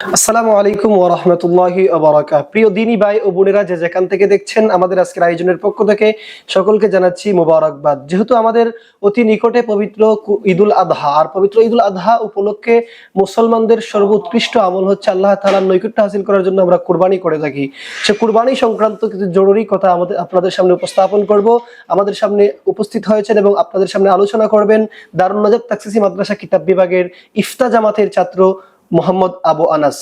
আসসালামু আলাইকুম ওয়া রাহমাতুল্লাহি ওয়া প্রিয় দিনী ভাই ও বোনেরা, যে যেখান থেকে দেখছেন আমাদের আজকের আয়োজনের পক্ষ থেকে সকলকে জানাচ্ছি মোবারকবাদ। যেহেতু আমাদের অতি নিকটে পবিত্র ঈদুল আদহা আর পবিত্র ঈদুল আদহা উপলক্ষে মুসলমানদের সর্বোৎকৃষ্ট আমল হচ্ছে আল্লাহ তাআলার নৈকট্য হাসিল করার জন্য আমরা কুরবানি করে থাকি। সে কুরবানি সংক্রান্ত কিছু জরুরি কথা আমাদের আপনাদের সামনে উপস্থাপন করব। আমাদের সামনে উপস্থিত হয়েছেন এবং আপনাদের সামনে আলোচনা করবেন দারুণ নজর তাকসিসি মাদ্রাসা কিতাব বিভাগের ইফতা জামাতের ছাত্র মোহাম্মদ আবু আনাস।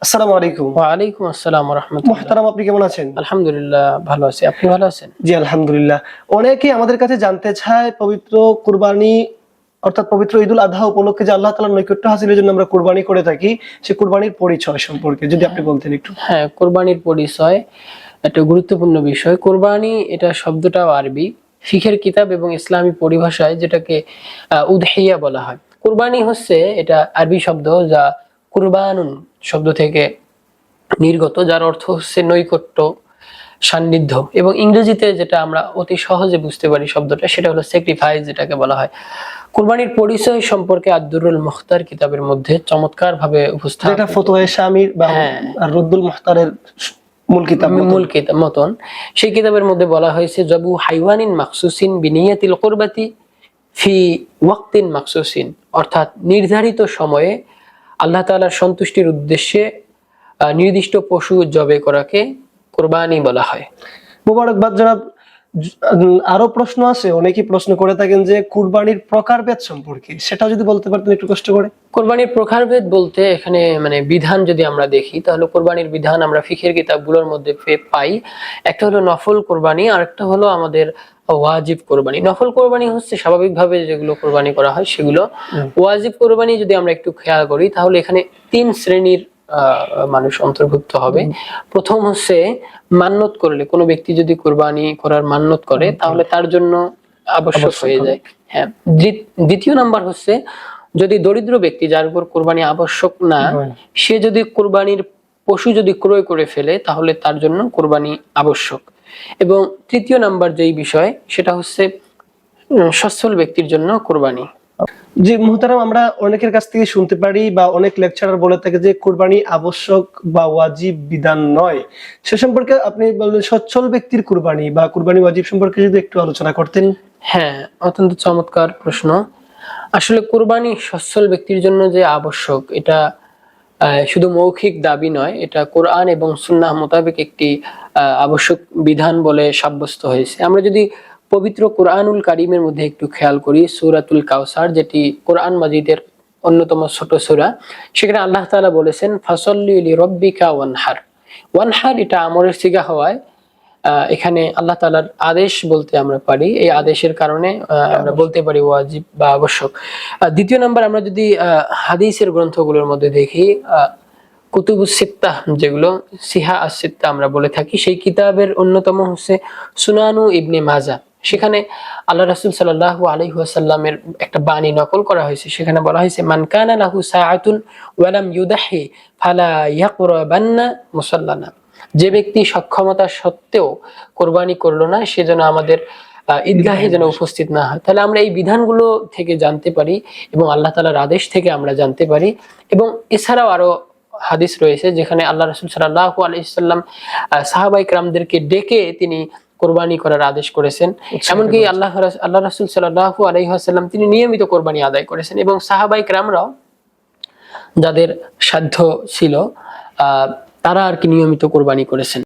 আসসালামু আলাইকুম। ওয়ালাইকুম আসসালাম রহমতুল্লাহ মোহতারাম আপনি কেমন আছেন? আলহামদুলিল্লাহ ভালো আছি। আপনি ভালো আছেন? জি আলহামদুলিল্লাহ। অনেকে আমাদের কাছে জানতে চায় পবিত্র কুরবানি অর্থাৎ পবিত্র ঈদুল আধা উপলক্ষে যে আল্লাহ তাআলার নৈকট্য হাসিলের জন্য আমরা কুরবানি করে থাকি সে কুরবানির পরিচয় সম্পর্কে যদি আপনি বলতেন একটু। হ্যাঁ কোরবানির পরিচয় একটা গুরুত্বপূর্ণ বিষয়। কোরবানি এটা শব্দটাও আরবি। ফিখের কিতাব এবং ইসলামী পরিভাষায় যেটাকে আহ, উদহিয়া বলা হয়। কোরবানি হচ্ছে এটা আরবি শব্দ যা কুরবানুন শব্দ থেকে নির্গত যার অর্থ হচ্ছে নৈকট্য সান্নিধ্য। এবং ইংরেজিতে যেটা আমরা অতি সহজে বুঝতে পারি শব্দটা সেটা হলো স্যাক্রিফাইস যেটাকে বলা হয়। কুরবানির পরিচয় সম্পর্কে আব্দুরুল মুখতার কিতাবের মধ্যে চমৎকার ভাবে উপস্থাপন যেটা ফতোয়া শামির বা হ্যাঁ। আর রদ্দুল মুখতারের মূল কিতাব মূল কিতাব মতন। সেই কিতাবের মধ্যে বলা হয়েছে জবু হাইওয়ানিন মাকসুসিন বিনিয়াতিল কুরবাতি ফি ওয়াক্তিন মাকসুসিন অর্থাৎ নির্ধারিত সময়ে আল্লাহ তালার সন্তুষ্টির উদ্দেশ্যে নির্দিষ্ট পশু জবে করাকে কোরবানি বলা হয়। মুবারকবাদ জনাব আরও প্রশ্ন আছে অনেকেই প্রশ্ন করে থাকেন যে কুরবানির প্রকারভেদ সম্পর্কে সেটাও যদি বলতে পারতেন একটু কষ্ট করে। কোরবানির প্রকারভেদ বলতে এখানে মানে বিধান যদি আমরা দেখি তাহলে কোরবানির বিধান আমরা ফিখের কিতাবগুলোর মধ্যে পাই। একটা হলো নফল কোরবানি আর একটা হলো আমাদের ওয়াজিব কোরবানি। নফল কোরবানি হচ্ছে স্বাভাবিকভাবে যেগুলো কোরবানি করা হয় সেগুলো। ওয়াজিব কোরবানি যদি আমরা একটু খেয়াল করি তাহলে এখানে তিন শ্রেণির মানুষ অন্তর্ভুক্ত হবে। প্রথম হচ্ছে মান্যত করলে কোনো ব্যক্তি যদি কোরবানি করার মান্যত করে তাহলে তার জন্য আবশ্যক হয়ে যায়। হ্যাঁ। দ্বিতীয় নাম্বার হচ্ছে যদি দরিদ্র ব্যক্তি যার উপর কোরবানি আবশ্যক না সে যদি কোরবানির পশু যদি ক্রয় করে ফেলে তাহলে তার জন্য কোরবানি আবশ্যক। এবং তৃতীয় নাম্বার যেই বিষয় সেটা হচ্ছে সচ্ছল ব্যক্তির জন্য কোরবানি। জি, মুহতারাম, আমরা অনেকের কাছ থেকে শুনতে পারি বা অনেক লেকচারার বলে থাকে যে কুরবানি আবশ্যক বা ওয়াজিব বিধান নয়। সে সম্পর্কে আপনি বললেন সচ্ছল ব্যক্তির কুরবানি বা কুরবানি ওয়াজিব সম্পর্কে যদি একটু আলোচনা করতেন। হ্যাঁ অত্যন্ত চমৎকার প্রশ্ন। আসলে কোরবানি সচ্ছল ব্যক্তির জন্য যে আবশ্যক, এটা শুধু মৌখিক দাবি নয়, এটা কোরআন এবং সুন্নাহ মোতাবেক একটি আবশ্যক বিধান বলে সাব্যস্ত হয়েছে। আমরা যদি পবিত্র কোরআনুল কারিমের মধ্যে একটু খেয়াল করি, সূরাতুল কাউসার যেটি কোরআন মাজিদের অন্যতম ছোট সূরা। সেখানে আল্লাহ তাআলা বলেছেন, ফাসল্লি লিরাব্বিকা ওয়ানহার। ওয়ানহার এটা আমরের সিগা হওয়ায় এখানে আল্লাহ তালার আদেশ বলতে আমরা পারি। এই আদেশের কারণে আমরা বলতে পারি ওয়াজিব বা আবশ্যক। দ্বিতীয় নাম্বার আমরা যদি হাদিসের গ্রন্থগুলোর মধ্যে দেখি কুতুবু সিত্তা যেগুলো, সিহা আসিত্তা আমরা বলে থাকি, সেই কিতাবের অন্যতম হচ্ছে সুনানু ইবনে মাজা। সেখানে আল্লাহ রাসুল সাল্লাল্লাহু আলাইহি ওয়াসাল্লামের একটা বাণী নকল করা হয়েছে। সেখানে বলা হয়েছে মানকানা লাহু সাআতুন ওয়া লাম ইউদাহি ফালা ইয়াকরাবান্না মুসাল্লানা। যে ব্যক্তি সক্ষমতা সত্ত্বেও কোরবানি করল না সে যেন আমাদের ঈদগাহে যেন উপস্থিত না হয়। তাহলে আমরা এই বিধানগুলো থেকে জানতে পারি এবং আল্লাহ তালার আদেশ থেকে আমরা জানতে পারি। এবং এছাড়াও আরও হাদিস রয়েছে যেখানে আল্লাহ রসুল সাল্লাহ আলাইসাল্লাম সাহাবাই রামদেরকে ডেকে তিনি কোরবানি করার আদেশ করেছেন। এমনকি আল্লাহ আল্লাহ রসুল সাল্লাহ আলহিহাসাল্লাম তিনি নিয়মিত কোরবানি আদায় করেছেন এবং সাহাবাই ক্রামরাও যাদের সাধ্য ছিল আহ তারা আর কি নিয়মিত কোরবানি করেছেন।